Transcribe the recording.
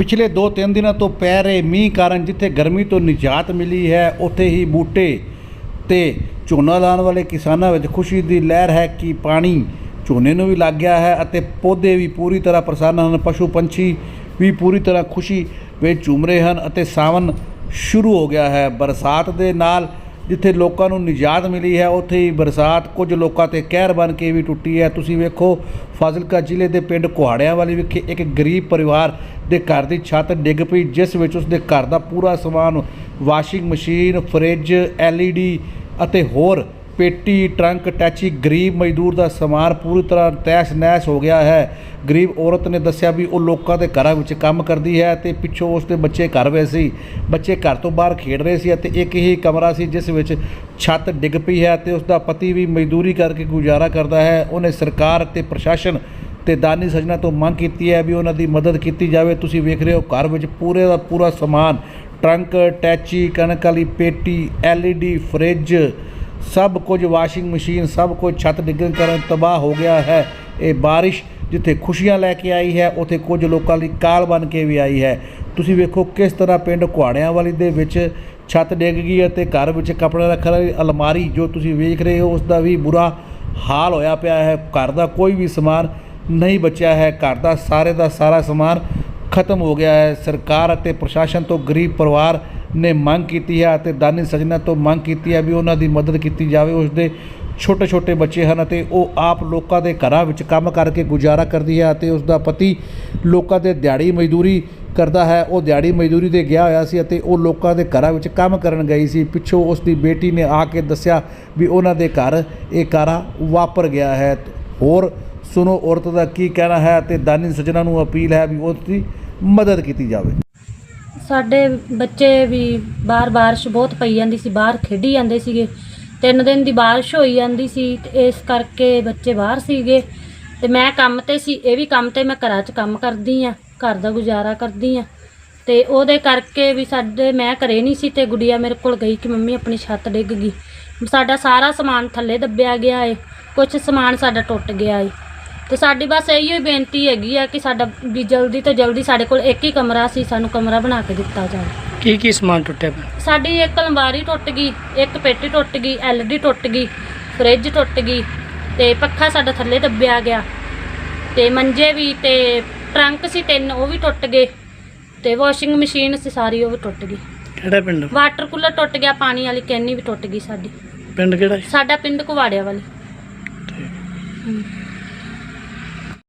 ਪਿਛਲੇ 2-3 ਦਿਨਾਂ ਤੋਂ ਪੈ ਰਹੇ ਮੀਂਹ ਕਾਰਨ ਜਿੱਥੇ ਗਰਮੀ ਤੋਂ ਨਿਜਾਤ ਮਿਲੀ ਹੈ, ਉੱਥੇ ਹੀ ਬੂਟੇ ਤੇ ਝੋਨਾ ਲਾਉਣ ਵਾਲੇ ਕਿਸਾਨਾਂ ਵਿੱਚ ਖੁਸ਼ੀ ਦੀ ਲਹਿਰ ਹੈ ਕਿ ਪਾਣੀ ਝੋਨੇ ਨੂੰ ਵੀ ਲੱਗ ਗਿਆ ਹੈ ਅਤੇ ਪੌਦੇ ਵੀ ਪੂਰੀ ਤਰ੍ਹਾਂ ਪ੍ਰਸੰਨ ਹਨ। ਪਸ਼ੂ ਪੰਛੀ ਵੀ ਪੂਰੀ ਤਰ੍ਹਾਂ ਖੁਸ਼ੀ ਵਿੱਚ ਝੂਮ ਰਹੇ ਹਨ ਅਤੇ ਸਾਵਨ ਸ਼ੁਰੂ ਹੋ ਗਿਆ ਹੈ। ਬਰਸਾਤ ਦੇ ਨਾਲ ਜਿੱਥੇ ਲੋਕਾਂ ਨੂੰ ਨਿਜਾਤ ਮਿਲੀ ਹੈ, ਉੱਥੇ ਹੀ ਬਰਸਾਤ ਕੁਝ ਲੋਕਾਂ ਤੇ ਕਹਿਰ ਬਣ ਕੇ ਵੀ ਟੁੱਟੀ ਹੈ। ਤੁਸੀਂ ਵੇਖੋ, ਫਾਜ਼ਿਲਕਾ ਜ਼ਿਲ੍ਹੇ ਦੇ ਪਿੰਡ ਕੁਹਾੜਿਆਂ ਵਾਲੀ ਵਿਖੇ ਇੱਕ ਗਰੀਬ ਪਰਿਵਾਰ ਦੇ ਘਰ ਦੀ ਛੱਤ ਡਿੱਗ ਪਈ, ਜਿਸ ਵਿੱਚ ਉਸਦੇ ਘਰ ਦਾ ਪੂਰਾ ਸਮਾਨ ਵਾਸ਼ਿੰਗ ਮਸ਼ੀਨ, ਫਰਿੱਜ, ਐਲਈਡੀ ਅਤੇ ਹੋਰ ਪੇਟੀ, ਟਰੰਕ, ਟੈਚੀ, ਗਰੀਬ ਮਜ਼ਦੂਰ ਦਾ ਸਮਾਨ ਪੂਰੀ ਤਰ੍ਹਾਂ ਤੈਸ਼ ਨੈਸ਼ ਹੋ ਗਿਆ ਹੈ। ਗਰੀਬ ਔਰਤ ਨੇ ਦੱਸਿਆ ਵੀ ਉਹ ਲੋਕਾਂ ਦੇ ਘਰਾਂ ਵਿੱਚ ਕੰਮ ਕਰਦੀ ਹੈ ਤੇ ਪਿੱਛੋਂ ਉਸ ਦੇ ਬੱਚੇ ਘਰ ਵਿੱਚ ਸੀ। ਬੱਚੇ ਘਰ ਤੋਂ ਬਾਹਰ ਖੇਡ ਰਹੇ ਸੀ ਅਤੇ ਇੱਕ ਹੀ ਕਮਰਾ ਸੀ ਜਿਸ ਵਿੱਚ ਛੱਤ ਡਿੱਗ ਪਈ ਹੈ ਤੇ ਉਸ ਦਾ ਪਤੀ ਵੀ ਮਜ਼ਦੂਰੀ ਕਰਕੇ ਗੁਜ਼ਾਰਾ ਕਰਦਾ ਹੈ। ਉਹਨੇ ਸਰਕਾਰ ਅਤੇ ਪ੍ਰਸ਼ਾਸਨ ਤੇ ਦਾਨੀ ਸੱਜਣਾ ਤੋਂ ਮੰਗ ਕੀਤੀ ਹੈ ਵੀ ਉਹਨਾਂ ਦੀ ਮਦਦ ਕੀਤੀ ਜਾਵੇ। ਤੁਸੀਂ ਵੇਖ ਰਹੇ ਹੋ ਘਰ ਵਿੱਚ ਪੂਰੇ ਦਾ ਪੂਰਾ ਸਮਾਨ, ਟਰੰਕ, ਟੈਚੀ, ਕਣਕ ਵਾਲੀ ਪੇਟੀ, ਐਲਈਡੀ, ਫਰਿੱਜ ਸਭ ਕੁਝ ਵਾਸ਼ਿੰਗ ਮਸ਼ੀਨ, ਸਭ ਕੁਝ ਛੱਤ ਡਿੱਗਣ ਕਾਰਨ ਤਬਾਹ ਹੋ ਗਿਆ ਹੈ। ਇਹ ਬਾਰਿਸ਼ ਜਿੱਥੇ ਖੁਸ਼ੀਆਂ ਲੈ ਕੇ ਆਈ ਹੈ, ਉੱਥੇ ਕੁਝ ਲੋਕਾਂ ਲਈ ਕਾਲ ਬਣ ਕੇ ਵੀ ਆਈ ਹੈ। ਤੁਸੀਂ ਵੇਖੋ ਕਿਸ ਤਰ੍ਹਾਂ ਪਿੰਡ ਕੁਹਾੜਿਆਂ ਵਾਲੀ ਦੇ ਵਿੱਚ ਛੱਤ ਡਿੱਗ ਗਈ ਅਤੇ ਘਰ ਵਿੱਚ ਕੱਪੜੇ ਰੱਖਣ ਵਾਲੀ ਅਲਮਾਰੀ ਜੋ ਤੁਸੀਂ ਵੇਖ ਰਹੇ ਹੋ, ਉਸ ਦਾ ਵੀ ਬੁਰਾ ਹਾਲ ਹੋਇਆ ਪਿਆ ਹੈ। ਘਰ ਦਾ ਕੋਈ ਵੀ ਸਮਾਨ ਨਹੀਂ ਬਚਿਆ ਹੈ। ਘਰ ਦਾ ਸਾਰੇ ਦਾ ਸਾਰਾ ਸਮਾਨ ਖਤਮ ਹੋ ਗਿਆ ਹੈ। ਸਰਕਾਰ ਅਤੇ ਪ੍ਰਸ਼ਾਸਨ ਤੋਂ ਗਰੀਬ ਪਰਿਵਾਰ ਨੇ ਮੰਗ ਕੀਤੀ ਹੈ ਅਤੇ ਦਾਨੀ ਸੱਜਣਾ ਤੋਂ ਮੰਗ ਕੀਤੀ ਹੈ ਵੀ ਉਹਨਾਂ ਦੀ ਮਦਦ ਕੀਤੀ ਜਾਵੇ। ਉਸ ਦੇ ਛੋਟੇ ਛੋਟੇ ਬੱਚੇ ਹਨ ਅਤੇ ਉਹ ਆਪ ਲੋਕਾਂ ਦੇ ਘਰਾਂ ਵਿੱਚ ਕੰਮ ਕਰਕੇ ਗੁਜ਼ਾਰਾ ਕਰਦੀ ਹੈ ਅਤੇ ਉਸ ਦਾ ਪਤੀ ਲੋਕਾਂ ਦੇ ਦਿਹਾੜੀ ਮਜ਼ਦੂਰੀ ਕਰਦਾ ਹੈ। ਉਹ ਦਿਹਾੜੀ ਮਜ਼ਦੂਰੀ ਤੇ ਗਿਆ ਹੋਇਆ ਸੀ ਅਤੇ ਉਹ ਲੋਕਾਂ ਦੇ ਘਰਾਂ ਵਿੱਚ ਕੰਮ ਕਰਨ ਗਈ ਸੀ। ਪਿੱਛੋਂ ਉਸ ਦੀ ਬੇਟੀ ਨੇ ਆ ਕੇ ਦੱਸਿਆ ਵੀ ਉਹਨਾਂ ਦੇ ਘਰ ਇਹ ਕਾਰਾ ਵਾਪਰ ਗਿਆ ਹੈ। ਹੋਰ ਸੁਣੋ ਔਰਤ ਦਾ ਕੀ ਕਹਿਣਾ ਹੈ ਤੇ ਦਾਨੀ ਸੱਜਣਾ ਨੂੰ ਅਪੀਲ ਹੈ ਵੀ ਉਸ ਦੀ ਮਦਦ ਕੀਤੀ ਜਾਵੇ। ਸਾਡੇ ਬੱਚੇ ਵੀ ਬਾਹਰ ਬਾਰਿਸ਼ ਬਹੁਤ ਪਈ ਜਾਂਦੀ ਸੀ, ਬਾਹਰ ਖੇਡੀ ਜਾਂਦੇ ਸੀਗੇ। ਤਿੰਨ ਦਿਨ ਦੀ ਬਾਰਿਸ਼ ਹੋਈ ਜਾਂਦੀ ਸੀ ਤੇ ਇਸ ਕਰਕੇ ਬੱਚੇ ਬਾਹਰ ਸੀਗੇ। ਤੇ ਮੈਂ ਕੰਮ ਤੇ ਸੀ, ਇਹ ਵੀ ਕੰਮ ਤੇ ਮੈਂ ਘਰਾਂ 'ਚ ਕੰਮ ਕਰਦੀ ਆ ਘਰ ਦਾ ਗੁਜ਼ਾਰਾ ਕਰਦੀ ਆ ਤੇ ਉਹਦੇ ਕਰਕੇ ਵੀ ਸਾਡੇ, ਮੈਂ ਘਰੇ ਨਹੀਂ ਸੀ ਤੇ ਗੁੜੀਆ ਮੇਰੇ ਕੋਲ ਗਈ ਕਿ ਮੰਮੀ ਆਪਣੀ ਛੱਤ ਡਿੱਗ ਗਈ। ਸਾਡਾ ਸਾਰਾ ਸਮਾਨ ਥੱਲੇ ਦੱਬਿਆ ਗਿਆ ਏ ਕੁਝ ਸਮਾਨ ਸਾਡਾ ਟੁੱਟ ਗਿਆ ਏ। ਤੇ ਸਾਡੀ ਬਸ ਇਹੀ ਬੇਨਤੀ ਹੈਗੀ ਆ ਕਿ ਸਾਡਾ ਵੀ ਜਲਦੀ ਤੋਂ ਜਲਦੀ ਸਾਡੇ ਕੋਲ ਇੱਕ ਹੀ ਕਮਰਾ ਸੀ ਸਾਨੂੰ ਕਮਰਾ ਬਣਾ ਕੇ ਦਿੱਤਾ ਜਾਵੇ। ਕੀ ਕੀ ਸਮਾਨ ਟੁੱਟਿਆ ਪਿਆ? ਸਾਡੀ ਇੱਕ ਅਲਮਾਰੀ ਟੁੱਟ ਗਈ ਇੱਕ ਪੇਟੀ ਟੁੱਟ ਗਈ ਐਲਡੀ ਟੁੱਟ ਗਈ ਫ੍ਰਿਜ ਟੁੱਟ ਗਈ ਤੇ ਪੱਖਾ ਸਾਡਾ ਥੱਲੇ ਦੱਬਿਆ ਗਿਆ ਤੇ ਮੰਜੇ ਵੀ ਤੇ ਟਰੰਕ ਸੀ ਤਿੰਨ ਉਹ ਵੀ ਟੁੱਟ ਗਏ ਤੇ ਵਾਸ਼ਿੰਗ ਮਸ਼ੀਨ ਸੀ ਸਾਰੀ ਉਹ ਵੀ ਟੁੱਟ ਗਈ। ਕਿਹੜਾ ਪਿੰਡ? ਵਾਟਰ ਕੂਲਰ ਟੁੱਟ ਗਿਆ ਪਾਣੀ ਵਾਲੀ ਕੈਨੀ ਵੀ ਟੁੱਟ ਗਈ ਸਾਡੀ। ਪਿੰਡ ਕਿਹੜਾ? ਸਾਡਾ ਪਿੰਡ ਕੁਵਾੜਿਆ ਵਾਲੀ।